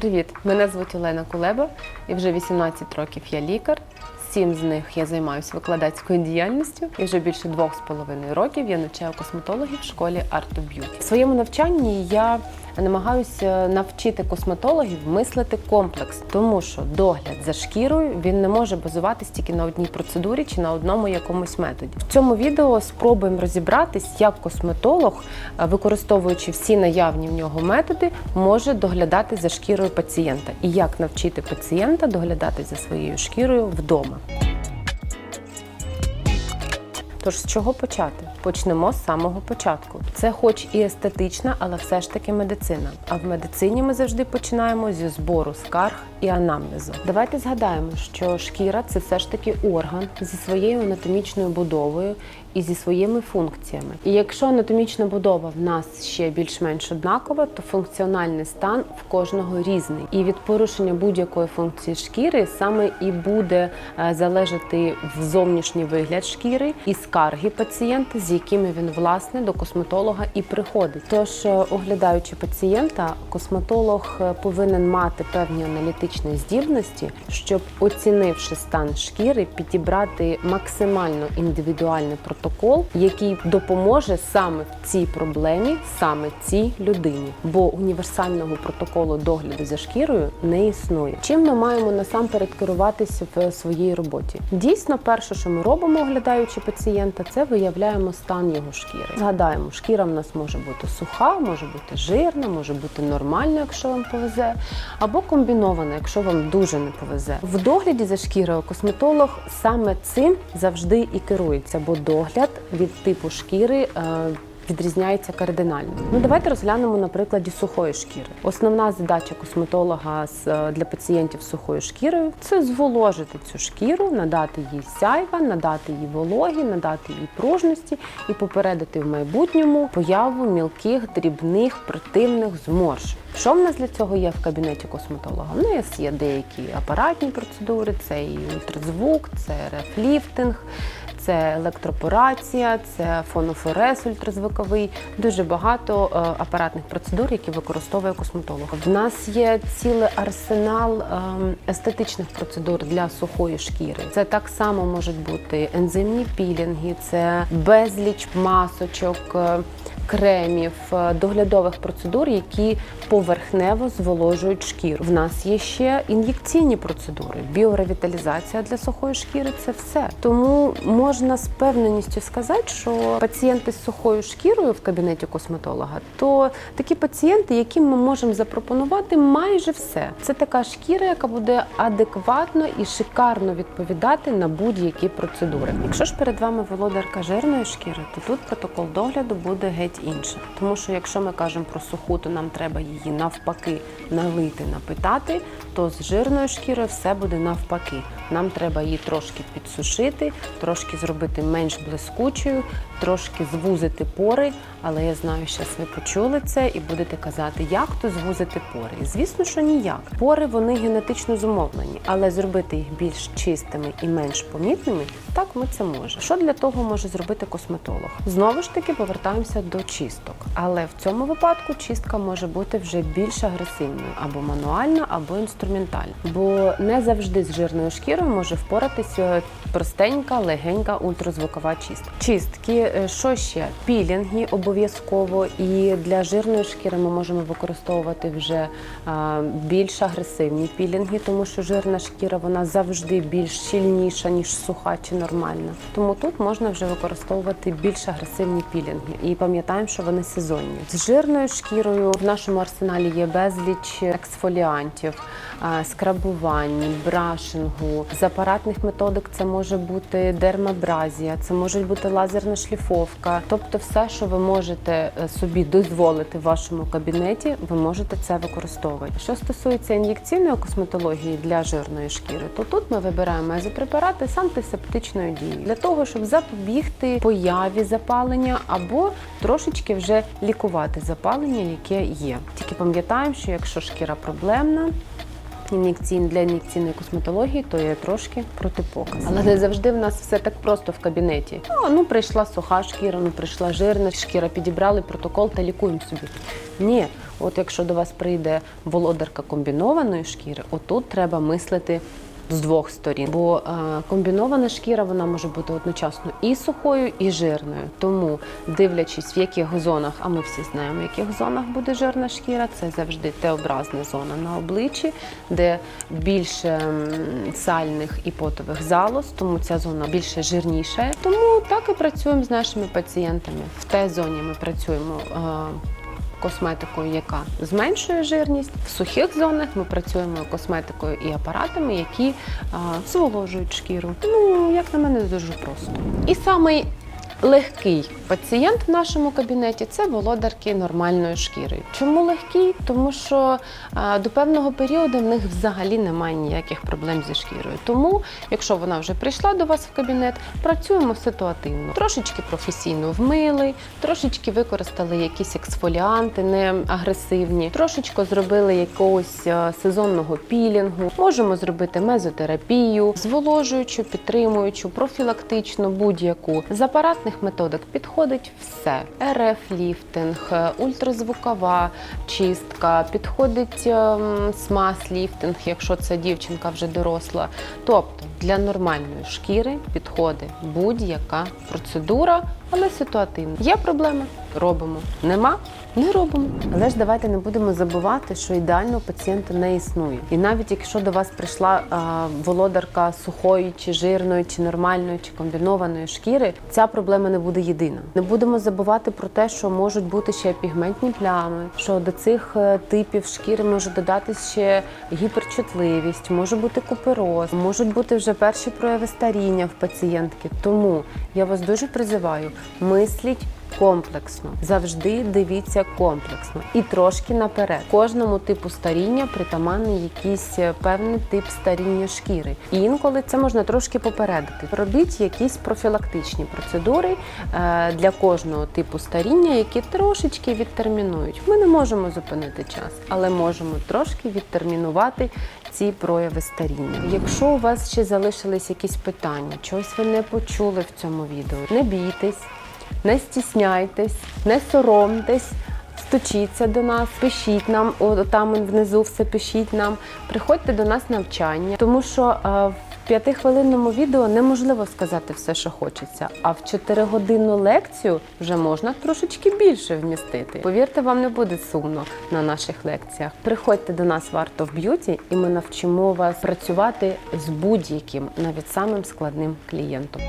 Привіт! Мене звуть Олена Кулеба, і вже 18 років я лікар. Сім з них я займаюся викладацькою діяльністю, і вже більше двох з половиною років я навчаю косметологів в школі Art of Beauty. В своєму навчанні я намагаюся навчити косметологів мислити комплекс, тому що догляд за шкірою він не може базуватись тільки на одній процедурі чи на одному якомусь методі. В цьому відео спробуємо розібратись, як косметолог, е, використовуючи всі наявні в нього методи, може доглядати за шкірою пацієнта і як навчити пацієнта доглядати за своєю шкірою вдома. Тож з чого почати? Почнемо з самого початку. Це, хоч і естетична, але все ж таки медицина. А в медицині ми завжди починаємо зі збору скарг і анамнезу. Давайте згадаємо, що шкіра це все ж таки орган зі своєю анатомічною будовою і зі своїми функціями. І якщо анатомічна будова в нас ще більш-менш однакова, то функціональний стан в кожного різний. І від порушення будь-якої функції шкіри саме і буде е, залежати в зовнішній вигляд шкіри і скарги пацієнта, з якими він власне до косметолога і приходить. Тож, е, оглядаючи пацієнта, косметолог е, повинен мати певні аналітичні здібності, щоб оцінивши стан шкіри, підібрати максимально індивідуальний протокол, який допоможе саме в цій проблемі, саме цій людині. Бо універсального протоколу догляду за шкірою не існує. Чим ми маємо насамперед керуватися в своїй роботі? Дійсно, перше, що ми робимо, оглядаючи пацієнта, це виявляємо стан його шкіри. Згадаємо, шкіра в нас може бути суха, може бути жирна, може бути нормальна, якщо вам повезе, або комбінована, якщо вам дуже не повезе. В догляді за шкірою косметолог саме цим завжди і керується, бо догляд від типу шкіри. е, Відрізняється кардинально. Ну давайте розглянемо на прикладі сухої шкіри. Основна задача косметолога е, для пацієнтів з сухою шкірою це зволожити цю шкіру, надати їй сяйва, надати їй вологі, надати їй пружності і попередити в майбутньому появу мілких, дрібних, противних зморшок. Що в нас для цього є в кабінеті косметолога? У нас є деякі апаратні процедури, це і ультразвук, це рефліфтинг. Це електропорація, це фонофорез ультразвуковий, дуже багато е, апаратних процедур, які використовує косметолог. В нас є цілий арсенал ем, естетичних процедур для сухої шкіри. Це так само можуть бути ензимні пілінги, це безліч масочок. Кремів, е, доглядових процедур, які поверхнево зволожують шкіру. В нас є ще ін'єкційні процедури, біоревіталізація для сухої шкіри це все. Тому можна з певненістю сказати, що пацієнти з сухою шкірою в кабінеті косметолога, то такі пацієнти, яким ми можемо запропонувати майже все. Це така шкіра, яка буде адекватно і шикарно відповідати на будь-які процедури. Якщо ж перед вами володарка жирної шкіри, то тут протокол догляду буде геть інший. Тому що якщо ми кажемо про суху, то нам треба її навпаки налити, напитати, то з жирною шкірою все буде навпаки. Нам треба її трошки підсушити, трошки зробити менш блискучою, трошки звузити пори. Але я знаю, що ви почули це і будете казати, як то звузити пори. І звісно, що ніяк. Пори вони генетично зумовлені, але зробити їх більш чистими і менш помітними, так ми це можемо. Що для того може зробити косметолог? Знову ж таки повертаємося до чисток. Але в цьому випадку чистка може бути вже більш агресивною або мануальна, або інструментальна. Бо не завжди з жирною шкірою може впоратися простенька, легенька ультразвукова чистка. Чистки, е, що ще? Пілінги обов'язково. І для жирної шкіри ми можемо використовувати вже більш агресивні пілінги, тому що жирна шкіра вона завжди більш щільніша, ніж суха чи нормальна. Тому тут можна вже використовувати більш агресивні пілінги. І пам'ятаємо, що вони сезонні. З жирною шкірою в нашому арсеналі є безліч ексфоліантів, скрабувань, брашингу. З апаратних методик це може бути дермабразія, це може бути лазерна шліфовка. Тобто, все, що ви можете е, собі дозволити в вашому кабінеті, ви можете це використовувати. Що стосується ін'єкційної косметології для жирної шкіри, то тут ми вибираємо мезопрепарати з антисептичною дією для того, щоб запобігти появі запалення або трошечки вже лікувати запалення, яке є. Тільки пам'ятаємо, що якщо шкіра проблемна. Ін'єкційн для ін'єкційної косметології, то є трошки протипоказ. Але не завжди в нас все так просто в кабінеті. О, ну прийшла суха шкіра, ну прийшла жирна шкіра, підібрали протокол та лікуємо собі. Ні, От якщо до вас прийде володарка комбінованої шкіри, отут треба мислити. З двох сторін, бо е, комбінована шкіра вона може бути одночасно і сухою, і жирною. Тому, дивлячись, в яких зонах, а ми всі знаємо, в яких зонах буде жирна шкіра, це завжди Т-образна зона на обличчі, де більше сальних і потових залоз, тому ця зона більше жирніша. Тому так і працюємо з нашими пацієнтами. В Т-зоні ми працюємо. Косметикою, яка зменшує жирність. В сухих зонах ми працюємо косметикою і апаратами, які зволожують шкіру. Ну, як на мене, дуже просто. І самий легкий пацієнт в нашому кабінеті це володарки нормальної шкіри. Чому легкий? Тому що до певного періоду в них взагалі немає ніяких проблем зі шкірою. Тому, якщо вона вже прийшла до вас в кабінет, працюємо ситуативно. Трошечки професійно вмили, трошечки використали якісь ексфоліанти, не агресивні, трошечки зробили якогось сезонного пілінгу. Можемо зробити мезотерапію, зволожуючу, підтримуючу, профілактичну, будь-яку. З апаратних методик підходить все: РФ-ліфтинг, е, ультразвукова чистка, підходить ем, смаз-ліфтинг, якщо це дівчинка вже доросла. Тобто для нормальної шкіри підходить будь-яка процедура, але ситуативно. Є проблеми? Робимо. Нема? Не робимо. Але ж давайте не будемо забувати, що ідеального пацієнта не існує. І навіть якщо до вас прийшла а, володарка сухої, чи жирної, чи нормальної, чи комбінованої шкіри, ця проблема не буде єдина. Не будемо забувати про те, що можуть бути ще пігментні плями, що до цих е, типів шкіри може додатись ще гіперчутливість, може бути купероз, можуть бути вже перші прояви старіння в пацієнтки. Тому я вас дуже призиваю, мисліть комплексно. Завжди дивіться комплексно і трошки наперед. Кожному типу старіння притаманний якийсь е, певний тип старіння шкіри. І інколи це можна трошки попередити. Робіть якісь профілактичні процедури е, для кожного типу старіння, які трошечки відтермінують. Ми не можемо зупинити час, але можемо трошки відтермінувати ці прояви старіння. Якщо у вас ще залишились якісь питання, чогось ви не почули в цьому відео, не бійтесь не стісняйтесь, не соромтесь. Стучіться до нас, пишіть нам, о, там внизу все пишіть нам. Приходьте до нас навчання, тому що е, в п'ятихвилинному відео неможливо сказати все, що хочеться. А в чотиригодинну лекцію вже можна трошечки більше вмістити. Повірте, вам не буде сумно на наших лекціях. Приходьте до нас в Art of Beauty і ми навчимо вас працювати з будь-яким, навіть самим складним клієнтом.